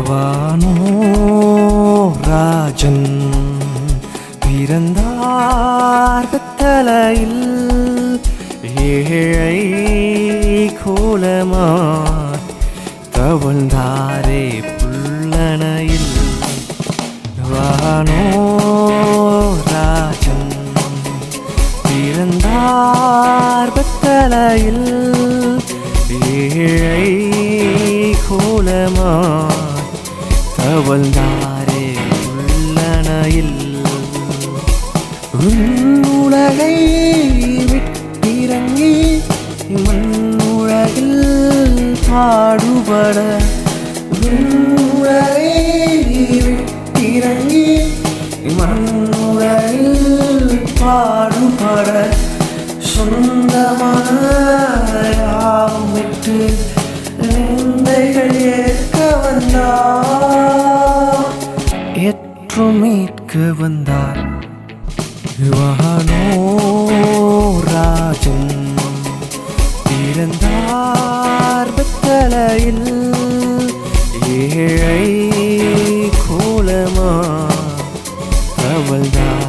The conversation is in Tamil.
வானோ ராஜன் பிறந்தார் தலையில் ஏழை கோலமாய் தவழ்ந்தாரே புள்ளனையில் வானோ ராஜன் பிறந்தார் தலையில் ஏழை கோலமாய் അവൾ നാരെ ഉള്ളണയിൽ ഉളകൈ വിട്ടിറങ്ങി മണ്ണുഴകിൽ പാടുപട ഉളകൈ വിട്ടിറങ്ങി മണ്ണുഴകിൽ പാടുപട സ്വന്തമായി உலகம் மீட்க வந்தார். யுவனோ ராஜன் பிறந்தார் பத்தலையில் ஏழை கோலமா அவள்தான்